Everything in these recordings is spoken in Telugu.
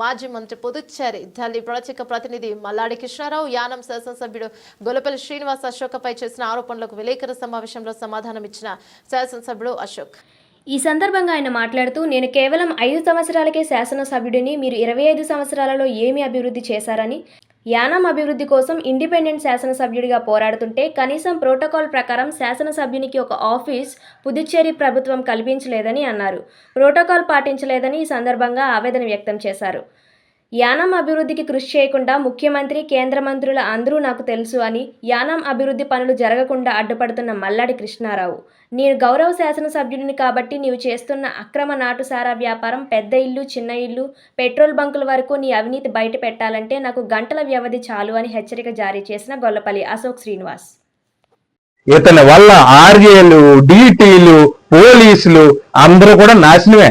మాజీ మంత్రి పుదుచ్చేరి ఢిల్లీ ప్రత్యేక ప్రతినిధి మల్లాడి కృష్ణారావు యానం శాసనసభ్యుడు గొలపల్లి శ్రీనివాస్ అశోకపై చేసిన ఆరోపణలకు విలేకరుల సమావేశంలో సమాధానం ఇచ్చిన శాసనసభ్యుడు అశోక్. ఈ సందర్భంగా ఆయన మాట్లాడుతూ నేను కేవలం ఐదు సంవత్సరాలకే శాసనసభ్యుడిని మీరు ఇరవై ఐదు సంవత్సరాలలో ఏమి అభివృద్ధి చేశారని యానం అభివృద్ధి కోసం ఇండిపెండెంట్ శాసనసభ్యుడిగా పోరాడుతుంటే కనీసం ప్రోటోకాల్ ప్రకారం శాసనసభ్యునికి ఒక ఆఫీస్ పుదుచ్చేరి ప్రభుత్వం కల్పించలేదని అన్నారు. ప్రోటోకాల్ పాటించలేదని ఈ సందర్భంగా ఆవేదన వ్యక్తం చేశారు. యానం అభివృద్ధికి కృషి చేయకుండా ముఖ్యమంత్రి కేంద్ర మంత్రుల అందరూ నాకు తెలుసు అని యానం అభివృద్ధి పనులు జరగకుండా అడ్డుపడుతున్న మల్లాడి కృష్ణారావు. నేను గౌరవ శాసనసభ్యుడిని కాబట్టి నీవు చేస్తున్న అక్రమ నాటుసారా వ్యాపారం పెద్ద ఇల్లు చిన్న ఇల్లు పెట్రోల్ బంకుల వరకు నీ అవినీతి బయట పెట్టాలంటే నాకు గంటల వ్యవధి చాలు అని హెచ్చరిక జారీ చేసిన గొల్లపల్లి అశోక్ శ్రీనివాస్. ఇతని వల్ల ఆర్ఏలు డిటీలు పోలీసులు అందరూ కూడా నాశనమే.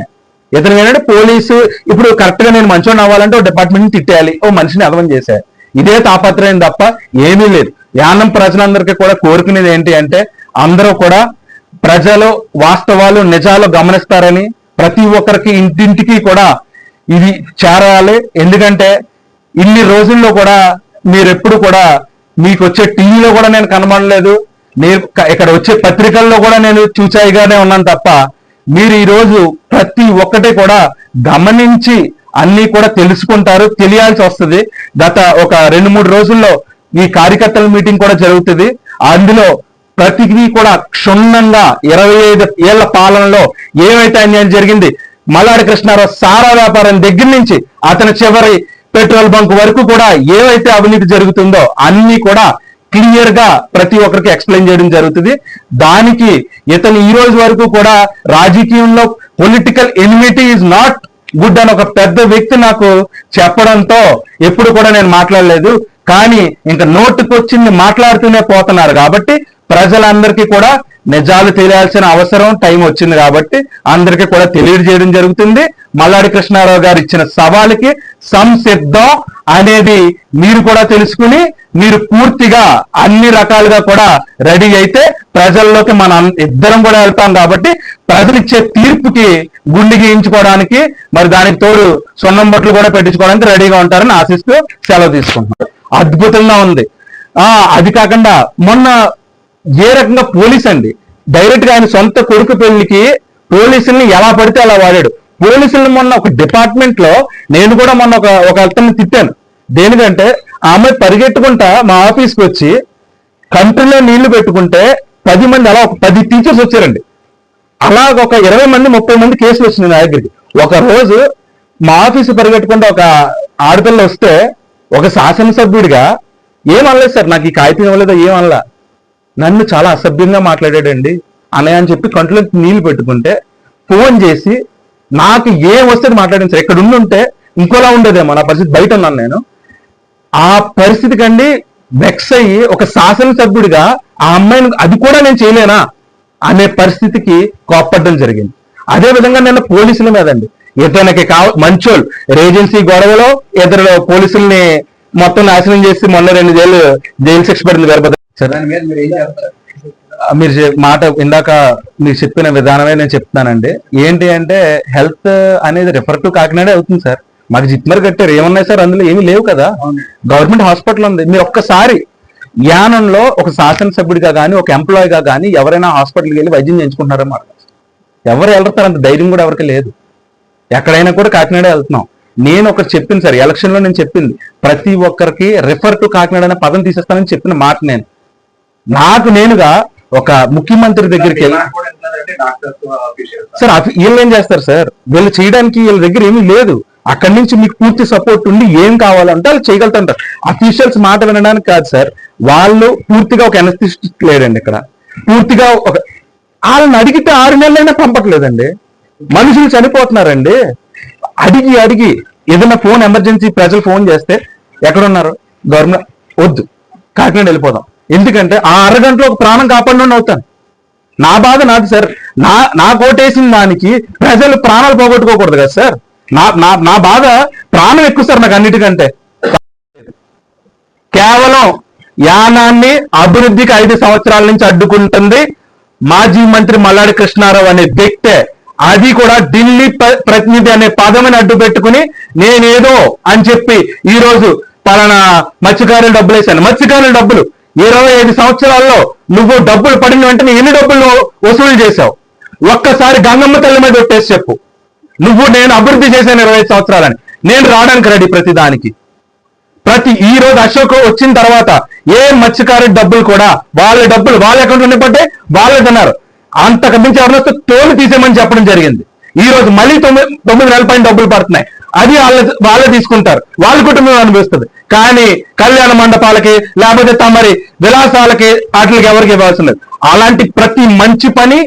ఇతను ఏంటంటే పోలీసు ఇప్పుడు కరెక్ట్గా నేను మంచోని అవ్వాలంటే ఓ డిపార్ట్మెంట్ తిట్టేయాలి. ఓ మనిషిని అదవం చేశారు ఇదే తాపత్రయం తప్ప ఏమీ లేదు. యానం ప్రజలందరికీ కూడా కోరుకునేది ఏంటి అంటే అందరూ కూడా ప్రజలు వాస్తవాలు నిజాలు గమనిస్తారని ప్రతి ఒక్కరికి ఇంటింటికి కూడా ఇది చేరాలి. ఎందుకంటే ఇన్ని రోజుల్లో కూడా మీరెప్పుడు కూడా మీకు వచ్చే టీవీలో కూడా నేను కనబడలేదు. నేను ఇక్కడ వచ్చే పత్రికల్లో కూడా నేను చూచాయిగానే ఉన్నాను తప్ప మీరు ఈరోజు ప్రతి ఒక్కటి కూడా గమనించి అన్ని కూడా తెలుసుకుంటారు తెలియాల్సి వస్తుంది. గత ఒక రెండు మూడు రోజుల్లో ఈ కార్యకర్తల మీటింగ్ కూడా జరుగుతుంది. అందులో ప్రతిదీ కూడా క్షుణ్ణంగా ఇరవై ఐదు ఏళ్ళ పాలనలో ఏమైతే అన్యాయం జరిగింది మల్లాడి కృష్ణారావు సారా వ్యాపారం దగ్గర నుంచి అతని చివరి పెట్రోల్ బంక్ వరకు కూడా ఏవైతే అవినీతి జరుగుతుందో అన్ని కూడా క్లియర్గా ప్రతి ఒక్కరికి ఎక్స్ప్లెయిన్ చేయడం జరుగుతుంది. దానికి ఇతను ఈ రోజు వరకు కూడా రాజకీయంలో political enmity is not good అని ఒక పెద్ద వ్యక్తి నాకు చెప్పడంతో ఎప్పుడు కూడా నేను మాట్లాడలేదు. కానీ ఇంకా నోటుకొచ్చింది మాట్లాడుతూనే పోతున్నారు కాబట్టి ప్రజలందరికీ కూడా నిజాలు తెలియాల్సిన అవసరం టైం వచ్చింది కాబట్టి అందరికీ కూడా తెలియజేయడం జరుగుతుంది. మల్లాడి కృష్ణారావు గారు ఇచ్చిన సవాలుకి సంసిద్ధం అనేది మీరు కూడా తెలుసుకుని మీరు పూర్తిగా అన్ని రకాలుగా కూడా రెడీ అయితే ప్రజల్లోకి మన ఇద్దరం కూడా వెళ్తాం కాబట్టి ప్రజలు ఇచ్చే తీర్పుకి గుండి గీయించుకోవడానికి మరి దానికి తోడు సున్నం బట్టలు కూడా పెట్టించుకోవడానికి రెడీగా ఉంటారని ఆశిస్తూ సెలవు తీసుకుంటున్నారు అద్భుతంగా ఉంది. ఆ అది కాకుండా మొన్న ఏ రకంగా పోలీస్ అండి డైరెక్ట్గా ఆయన సొంత కొడుకు పెళ్ళికి పోలీసుల్ని ఎలా పడితే అలా వాడాడు. పోలీసులు మొన్న ఒక డిపార్ట్మెంట్లో నేను కూడా మొన్న ఒక ఒక అతన్ని తిట్టాను. దేనికంటే ఆమె పరిగెట్టుకుంటా మా ఆఫీస్కి వచ్చి కంట్రీలో నీళ్ళు పెట్టుకుంటే పది మంది అలా ఒక పది టీచర్స్ వచ్చారండి. అలాగ ఒక ఇరవై మంది ముప్పై మంది కేసులు వచ్చినాయి నా దగ్గరికి. ఒక రోజు మా ఆఫీసు పరిగెట్టుకుంటే ఒక ఆడపిల్ల వస్తే ఒక శాసనసభ్యుడిగా ఏం అనలేదు సార్ నాకు ఈ కాగితం ఇవ్వలేదో ఏం అనలా? నన్ను చాలా అసభ్యంగా మాట్లాడాడండి. అన్నయ్య అని చెప్పి కంట్లో నీళ్ళు పెట్టుకుంటే ఫోన్ చేసి నాకు ఏం వస్తే మాట్లాడింది సార్ ఇక్కడ ఉండుంటే ఇంకోలా ఉండేదేమో నా పరిస్థితి బయట ఉన్నాను నేను. ఆ పరిస్థితి కండి వెక్స్ అయ్యి ఒక శాసనసభ్యుడిగా ఆ అమ్మాయిని అది కూడా నేను చేయలేనా అనే పరిస్థితికి కోప్పడడం జరిగింది. అదే విధంగా నిన్న పోలీసుల మీదండి. ఇతనికి కావ మంచోళ్ళు. ఏజెన్సీ గొడవలో ఇతరులు పోలీసుల్ని మొత్తం నాశనం చేసి మొన్న రెండు జైలు జైలు శిక్ష పడింది గర్భ దాని మీద మీరు మాట ఇందాక మీరు చెప్పిన విధానమే నేను చెప్తున్నానండి. ఏంటి అంటే హెల్త్ అనేది రిఫర్ టు కాకినాడే అవుతుంది సార్. మాకు జిప్మర్ కట్టారు. ఏమున్నాయి సార్? అందులో ఏమీ లేవు కదా. గవర్నమెంట్ హాస్పిటల్ ఉంది. మీరు ఒక్కసారి యానంలో ఒక శాసనసభ్యుడిగా కానీ ఒక ఎంప్లాయీగా కానీ ఎవరైనా హాస్పిటల్కి వెళ్ళి వైద్యం చేయించుకుంటున్నారో మాట ఎవరు వెళ్తారు? అంత ధైర్యం కూడా ఎవరికి లేదు. ఎక్కడైనా కూడా కాకినాడ వెళ్తున్నాం. నేను ఒకటి చెప్పింది సార్. ఎలక్షన్లో నేను చెప్పింది. ప్రతి ఒక్కరికి రిఫర్ టు కాకినాడ అనే పదం తీసేస్తానని చెప్పిన మాట నేను. నాకు నేనుగా ఒక ముఖ్యమంత్రి దగ్గరికి వెళ్ళి సార్ వీళ్ళు ఏం చేస్తారు సార్? వీళ్ళు చేయడానికి వీళ్ళ దగ్గర ఏమీ లేదు. అక్కడి నుంచి మీకు పూర్తి సపోర్ట్ ఉండి ఏం కావాలంటే వాళ్ళు చేయగలుగుతారు అఫీషియల్స్ మాట వినడానికి కాదు సార్ వాళ్ళు పూర్తిగా ఒక ఎనస్థిస్ట్ లేడండి ఇక్కడ. పూర్తిగా ఒక వాళ్ళని అడిగితే ఆరు నెలలైనా పంపట్లేదండి. మనుషులు చనిపోతున్నారండి. అడిగి అడిగి ఏదైనా ఫోన్ ఎమర్జెన్సీ ప్రజలు ఫోన్ చేస్తే ఎక్కడున్నారు? గవర్నమెంట్ వద్దు. కాకినాడ వెళ్ళిపోదాం. ఎందుకంటే ఆ అరగంటలో ఒక ప్రాణం కాపాడినోడిని అవుతాను. నా బాధ నాది సార్. నా నా కోటేసిన దానికి ప్రజలు ప్రాణాలు పోగొట్టుకోకూడదు కదా సార్. నా నా నా బాధ ప్రాణం ఎక్కువ సార్ నాకు అన్నిటికంటే. కేవలం యానాన్ని అభివృద్ధికి ఐదు సంవత్సరాల నుంచి అడ్డుకుంటుంది మాజీ మంత్రి మల్లాడి కృష్ణారావు అనే వ్యక్తే. అది కూడా ఢిల్లీ ప్ర- ప్రతినిధి అనే పదవిని అడ్డు పెట్టుకుని నేనేదో అని చెప్పి ఈ రోజు పలానా మత్స్యకారులు డబ్బులు వేశాను. మత్స్యకారుల డబ్బులు. ఇరవై ఐదు సంవత్సరాల్లో నువ్వు డబ్బులు పడిన వెంటనే ఎన్ని డబ్బులు వసూలు చేశావు? ఒక్కసారి గంగమ్మ తల్లి మీద ఒట్టేసి చెప్పు. నువ్వు నేను అభివృద్ధి చేశాను ఇరవై సంవత్సరాలని. నేను రావడానికి రెడీ ప్రతి దానికి. ప్రతి ఈ రోజు అశోక్ వచ్చిన తర్వాత ఏ మత్స్యకారు డబ్బులు కూడా వాళ్ళ డబ్బులు వాళ్ళ అకౌంట్లో పడ్డాయి వాళ్ళే తిన్నారు. అంతకు మించి ఎవరినో వస్తే తోలు తీసేయమని చెప్పడం జరిగింది. ఈ రోజు మళ్ళీ తొమ్మిది తొమ్మిది నెలల పైన డబ్బులు పడుతున్నాయి. అది వాళ్ళ వాళ్ళే తీసుకుంటారు. వాళ్ళ కుటుంబం అనిపిస్తుంది కానీ కళ్యాణ మండపాలకి లేకపోతే తమరి విలాసాలకి వాటికి ఎవరికి ఇవ్వాల్సి అలాంటి ప్రతి మంచి పని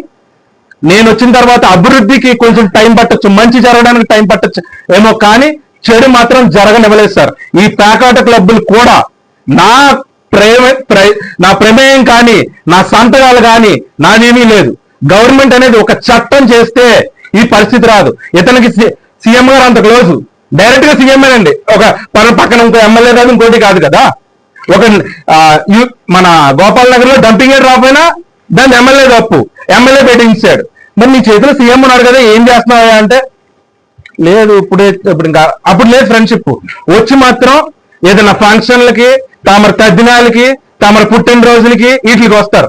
నేను వచ్చిన తర్వాత అభివృద్ధికి కొంచెం టైం పట్టచ్చు మంచి జరగడానికి టైం పట్టొచ్చు ఏమో కానీ చెడు మాత్రం జరగనివ్వలేదు సార్. ఈ పేకాట క్లబ్బులు కూడా నా ప్రేమ ప్ర- నా ప్రమేయం కానీ నా సంతకాలు కానీ నాదేమీ లేదు. గవర్నమెంట్ అనేది ఒక చట్టం చేస్తే ఈ పరిస్థితి రాదు. ఇతనికి సీఎం గారు అంత క్లోజ్. డైరెక్ట్గా సీఎం అండి. ఒక పక్కన ఇంకో ఎమ్మెల్యే కాదు ఇంకోటి కాదు కదా. ఒక మన గోపాల్ నగర్లో డంపింగ్ యార్డ్ రాకపోయినా దాన్ని ఎమ్మెల్యే తప్పు. ఎమ్మెల్యే పెట్టించాడు. మరి నీ చేతిలో సీఎం ఉన్నాడు కదా ఏం చేస్తున్నావా అంటే లేదు ఇప్పుడే ఇప్పుడు ఇంకా అప్పుడు లేదు ఫ్రెండ్షిప్ వచ్చి మాత్రం ఏదైనా ఫంక్షన్లకి తమరు తద్దినాలకి తమరు పుట్టినరోజులకి వీటికి వస్తారు.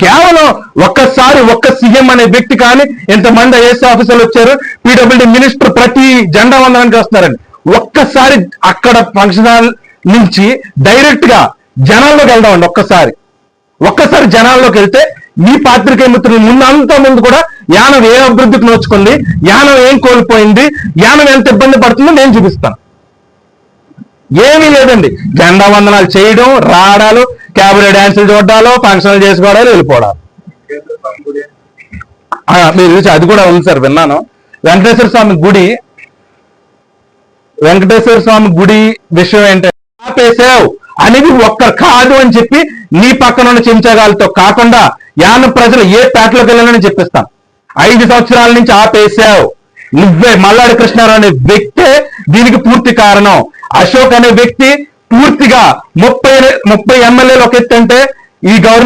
కేవలం ఒక్కసారి ఒక్క సీఎం అనే వ్యక్తి కానీ ఎంతమంది ఐఎస్ ఆఫీసర్లు వచ్చారు పీడబ్ల్యూడీ మినిస్టర్ ప్రతి జెండా వందనానికి వస్తున్నారండి. ఒక్కసారి అక్కడ ఫంక్షన్ హాల్ నుంచి డైరెక్ట్గా జనాల్లోకి వెళ్దామండి ఒక్కసారి. ఒక్కసారి జనాల్లోకి వెళ్తే మీ పాత్రికేయ మిత్రులు ముందు ముందు కూడా యానం ఏ అభివృద్ధికి నోచుకుంది యానం ఏం కోల్పోయింది యానం ఎంత ఇబ్బంది పడుతుందో నేను చూపిస్తాను. ఏమీ లేదండి. జెండా వందనాలు చేయడం రావడాలు క్యాబరే డాన్సులు చూడాలో ఫంక్షన్లు చేసుకోవడాలు వెళ్ళిపోవడాలు. మీరు చూసి అది కూడా ఉంది సార్ విన్నాను. వెంకటేశ్వర స్వామి గుడి వెంకటేశ్వర స్వామి గుడి విషయం ఏంటంటే ఆపేసావు అనేది ఒక్కరు కాదు అని చెప్పి నీ పక్కన ఉన్న చెంచగాలతో కాకుండా యాన ప్రజలు ఏ పేటలోకి వెళ్ళాలని చెప్పిస్తాం. ఐదు సంవత్సరాల నుంచి ఆపేసావు నువ్వే మల్లాడి కృష్ణారావు అనే వ్యక్తే దీనికి పూర్తి కారణం. అశోక్ అనే వ్యక్తి పూర్తిగా ముప్పై ముప్పై ఎమ్మెల్యేలు ఒక ఎత్తు అంటే ఈ గవర్నమెంట్